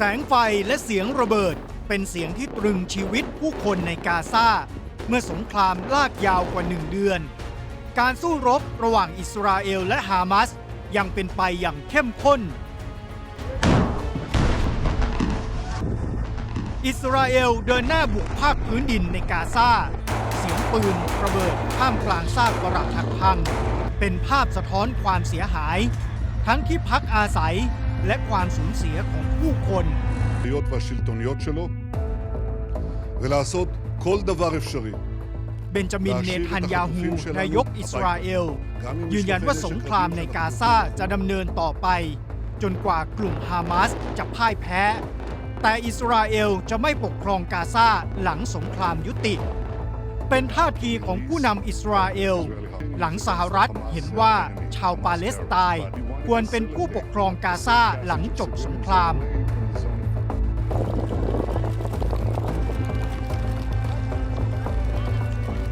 แสงไฟและเสียงระเบิด เป็นเสียงที่ตรึงชีวิตผู้คนในกาซาเมื่อสงครามลากยาวกว่าหนึ่งเดือน การสู้รบระหว่างอิสราเอลและฮามาสยังเป็นไปอย่างเข้มข้น อิสราเอลเดินหน้าบุกภาคพื้นดินในกาซาเสียงปืนระเบิดท่ามกลางซากปรักหักพัง เป็นภาพสะท้อนความเสียหาย ทั้งที่พักอาศัย และความสูญเสียของผู้คน הכלכליות והשלטוניות שלו ולעשות כל דבר אפשרי เบนจามินเนทันยาฮู นายกอิสราเอล ยืนยันว่าสงครามในกาซาจะดำเนินต่อไป จนกว่ากลุ่มฮามาสจะพ่ายแพ้ แต่อิสราเอลจะไม่ปกครองกาซาหลังสงครามยุติ เป็นท่าทีของผู้นำอิสราเอล หลังสหรัฐเห็นว่าชาวปาเลสไตน์ ควรเป็นผู้ปกครองกาซาหลังจบสงคราม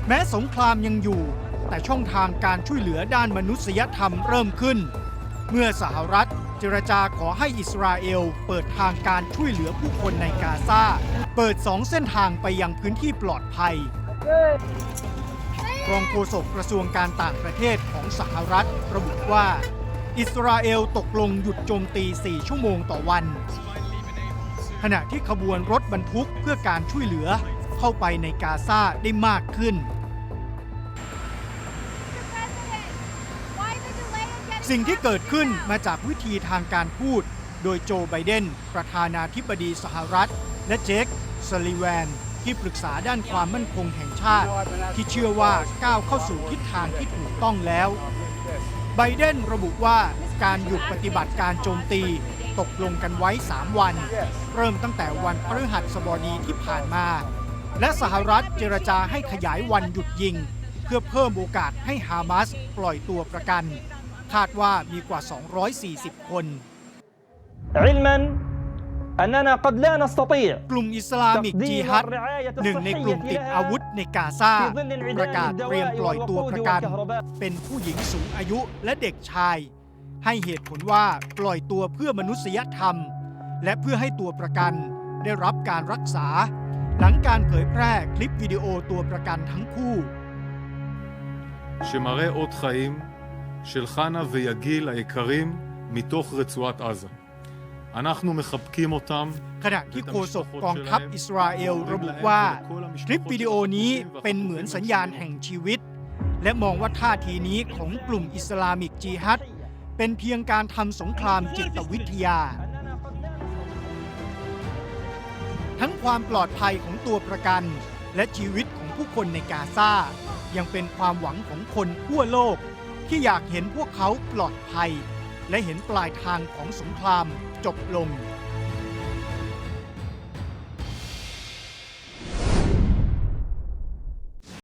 แม้สงครามยังอยู่ แต่ช่องทางการช่วยเหลือด้านมนุษยธรรมเริ่มขึ้น เมื่อสหรัฐเจรจาขอให้อิสราเอล เปิดทางการช่วยเหลือผู้คนในกาซาเปิดสองเส้นทางไปยังพื้นที่ปลอดภัยรองโฆษกกระทรวงการต่างประเทศของสหรัฐระบุว่า อิสราเอลตกลงหยุดโจมตี 4 ชั่วโมงต่อวัน ขณะที่ขบวนรถบรรทุกเพื่อการช่วยเหลือเข้าไปในกาซาได้มากขึ้น สิ่งที่เกิดขึ้นมาจากวิธีทางการพูด โดยโจไบเดน ประธานาธิบดีสหรัฐ และเจคสลิแวนที่ปรึกษาด้านความมั่นคงแห่งชาติ ที่เชื่อว่าก้าวเข้าสู่ทิศทางที่ถูกต้องแล้ว ไบเดนระบุว่าการหยุดปฏิบัติการโจมตีตกลงกันไว้ 3 วัน เริ่มตั้งแต่วันพฤหัสบดีที่ผ่านมา และสหรัฐเจรจาให้ขยายวันหยุดยิง เพื่อเพิ่มโอกาสให้ฮามาสปล่อยตัวประกัน คาดว่ามีกว่า 240 คน أننا قد لا نستطيع กลุ่มอิสลามิกจีฮัดหนึ่งในกลุ่มติดอาวุธในกาซาประกาศเตรียมปล่อยตัวประกัน เป็นผู้หญิงสูงอายุและเด็กชาย ให้เหตุผลว่าปล่อยตัวเพื่อมนุษยธรรม และเพื่อให้ตัวประกันได้รับการรักษา หลังการเผยแพร่คลิปวิดีโอตัวประกันทั้งคู่ שמראה אות חיים של חנה ויגיל היקרים מתוך רצועת עזה. אנחנו מחבקים אותם ขณะที่โฆษกกองทัพอิสราเอลระบุว่า คลิปวิดีโอนี้เป็นเหมือนสัญญาณแห่งชีวิต และมองว่าท่าทีนี้ของกลุ่มอิสลามิกจีฮัดเป็นเพียงการทำสงครามจิตวิทยา ทั้งความปลอดภัยของตัวประกัน และชีวิตของผู้คนในกาซายังเป็นความหวังของคนทั่วโลก ที่อยากเห็นพวกเขาปลอดภัย และเห็นปลายทางของสงครามจบลง